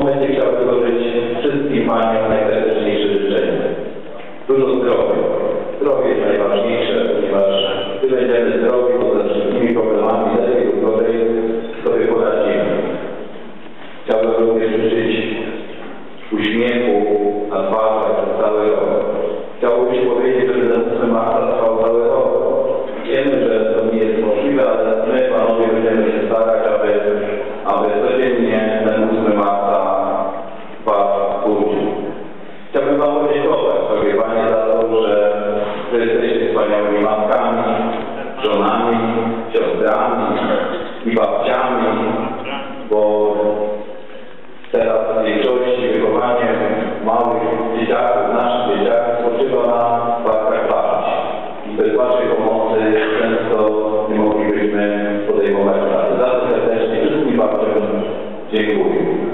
momencie chciałbym złożyć wszystkim Paniom najserdeczniejsze życzenia. Dużo zdrowia. Zdrowie jest najważniejsze, ponieważ gdy będziemy zdrowi, to ze wszystkimi problemami lepiej lub gorzej sobie poradzimy. Chciałbym również życzyć uśmiechu na twarzach przez cały rok. Chciałbym się powiedzieć, że ten 8 marca trwał cały rok. Wiemy, że to nie jest możliwe, ale my, się że jesteście wspaniałymi matkami, żonami, siostrami i babciami, bo teraz w większości wychowanie małych dzieciaków, naszych dzieciaków spoczywa na barkach babci. I bez waszej pomocy często nie moglibyśmy podejmować pracy. Za to serdecznie wszystkim babciom dziękuję.